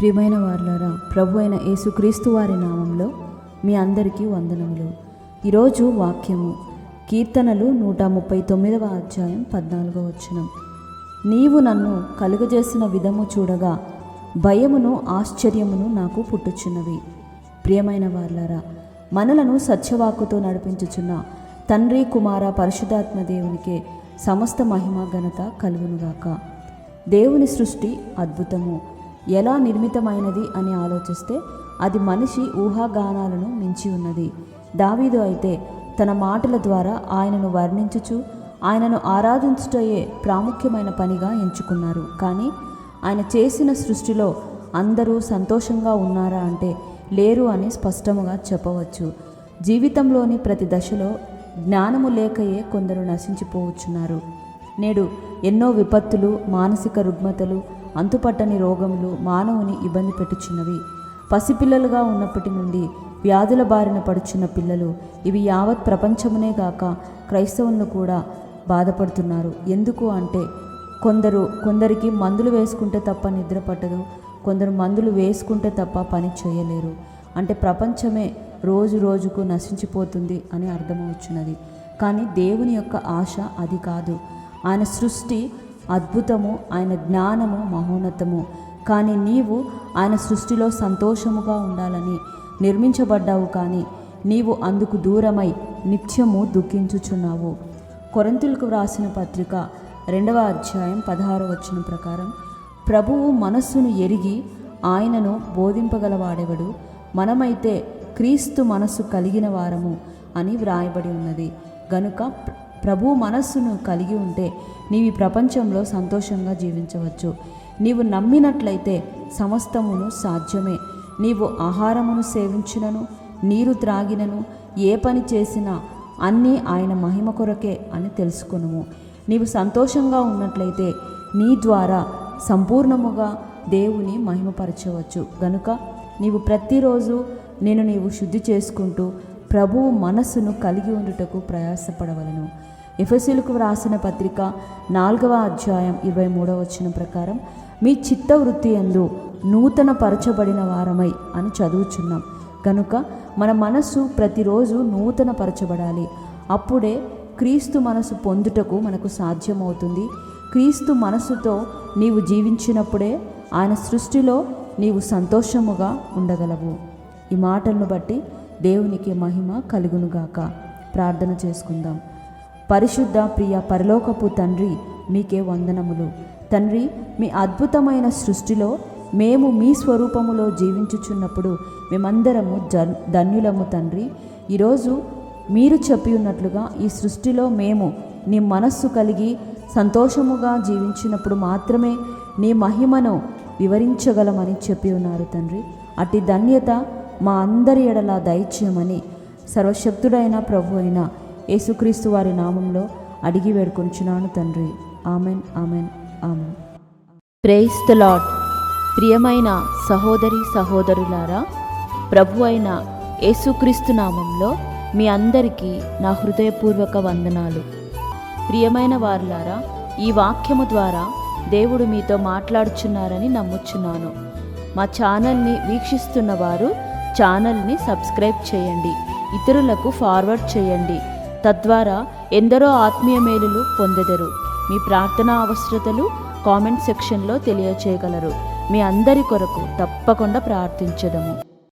ప్రియమైన వార్లారా ప్రభు అయిన యేసుక్రీస్తు వారి నామంలో మీ అందరికీ వందనములు. ఈరోజు వాక్యము కీర్తనలు నూట ముప్పై తొమ్మిదవ అధ్యాయం పద్నాలుగవ వచనం. నీవు నన్ను కలుగజేసిన విధము చూడగా భయమును ఆశ్చర్యమును నాకు పుట్టుచున్నవి. ప్రియమైన వార్లారా మనలను సత్యవాక్కుతో నడిపించుచున్న తండ్రి కుమార పరిశుధాత్మ దేవునికే సమస్త మహిమ ఘనత కలుగునుగాక. దేవుని సృష్టి అద్భుతము. ఎలా నిర్మితమైనది అని ఆలోచిస్తే అది మనిషి ఊహాగానాలను మించి ఉన్నది. దావీదు అయితే తన మాటల ద్వారా ఆయనను వర్ణించుచు ఆయనను ఆరాధించుటయే ప్రాముఖ్యమైన పనిగా ఎంచుకున్నారు. కానీ ఆయన చేసిన సృష్టిలో అందరూ సంతోషంగా ఉన్నారా అంటే లేరు అని స్పష్టముగా చెప్పవచ్చు. జీవితంలోని ప్రతి దశలో జ్ఞానము లేకయే కొందరు నశించిపోవచ్చున్నారు. నేడు ఎన్నో విపత్తులు మానసిక రుగ్మతలు అంతుపట్టని రోగములు మానవుని ఇబ్బంది పెట్టుచున్నవి. పసిపిల్లలుగా ఉన్నప్పటి నుండి వ్యాధుల బారిన పడుచున్న పిల్లలు ఇవి యావత్ ప్రపంచమునే గాక క్రైస్తవులను కూడా బాధపడుతున్నారు. ఎందుకు అంటే కొందరు కొందరికి మందులు వేసుకుంటే తప్ప నిద్ర పట్టదు కొందరు మందులు వేసుకుంటే తప్ప పని చేయలేరు. అంటే ప్రపంచమే రోజు రోజుకు నశించిపోతుంది అని అర్థమవుచున్నది కానీ దేవుని యొక్క ఆశ అది కాదు. ఆయన సృష్టి అద్భుతము ఆయన జ్ఞానము మహోన్నతము. కానీ నీవు ఆయన సృష్టిలో సంతోషముగా ఉండాలని నిర్మించబడ్డావు కానీ నీవు అందుకు దూరమై నిత్యము దుఃఖించుచున్నావు. కొరంతులకు వ్రాసిన పత్రిక రెండవ అధ్యాయం పదహారు వచ్చిన ప్రకారం ప్రభువు మనస్సును ఎరిగి ఆయనను బోధింపగలవాడెవడు? మనమైతే క్రీస్తు మనస్సు కలిగిన వారము అని వ్రాయబడి ఉన్నది. గనుక ప్రభు మనస్సును కలిగి ఉంటే నీవు ఈ ప్రపంచంలో సంతోషంగా జీవించవచ్చు. నీవు నమ్మినట్లయితే సమస్తమును సాధ్యమే. నీవు ఆహారమును సేవించినను నీరు త్రాగినను ఏ పని చేసినా అన్నీ ఆయన మహిమ కొరకే అని తెలుసుకును నీవు సంతోషంగా ఉన్నట్లయితే నీ ద్వారా సంపూర్ణముగా దేవుని మహిమపరచవచ్చు. గనుక నీవు ప్రతిరోజు నేను నీవు శుద్ధి చేసుకుంటూ ప్రభువు మనస్సును కలిగి ఉండుటకు ప్రయాసపడవలను. ఎఫెసీలకు వ్రాసిన పత్రిక నాలుగవ అధ్యాయం ఇరవై మూడవ వచ్చిన ప్రకారం మీ చిత్త వృత్తి ఎందు నూతన పరచబడిన వారమై అని చదువుచున్నాం. కనుక మన మనస్సు ప్రతిరోజు నూతన పరచబడాలి అప్పుడే క్రీస్తు మనసు పొందుటకు మనకు సాధ్యమవుతుంది. క్రీస్తు మనస్సుతో నీవు జీవించినప్పుడే ఆయన సృష్టిలో నీవు సంతోషముగా ఉండగలవు. ఈ మాటలను బట్టి దేవునికి మహిమ కలుగునుగాక. ప్రార్థన చేసుకుందాం. పరిశుద్ధ ప్రియ పరలోకపు తండ్రి మీకే వందనములు. తండ్రి మీ అద్భుతమైన సృష్టిలో మేము మీ స్వరూపములో జీవించుచున్నప్పుడు మేమందరము జన్ ధన్యులము తండ్రి. ఈరోజు మీరు చెప్పి ఉన్నట్లుగా ఈ సృష్టిలో మేము నీ మనస్సు కలిగి సంతోషముగా జీవించినప్పుడు మాత్రమే నీ మహిమను వివరించగలమని చెప్పి ఉన్నారు తండ్రి. అట్టి ధన్యత మా అందరి ఎడల దయచేయమని సర్వశక్తుడైన ప్రభు అయిన యేసుక్రీస్తు వారి నామంలో అడిగి వేడుకొంచున్నాను తండ్రి. Amen amen amen. Praise the Lord ప్రియమైన సహోదరి సహోదరులారా ప్రభు అయిన యేసుక్రీస్తు నామంలో మీ అందరికీ నా హృదయపూర్వక వందనాలు. ప్రియమైన వారులారా ఈ వాక్యము ద్వారా దేవుడు మీతో మాట్లాడుచున్నారని నమ్ముచున్నాను. మా ఛానల్ని వీక్షిస్తున్న వారు ఛానల్ని సబ్స్క్రైబ్ చేయండి. ఇతరులకు ఫార్వర్డ్ చేయండి. తద్వారా ఎందరో ఆత్మీయ మేలులు పొందెదరు. మీ ప్రార్థనా అవసరతలు కామెంట్ సెక్షన్లో తెలియచేయగలరు. మీ అందరి కొరకు తప్పకుండా ప్రార్థించడము.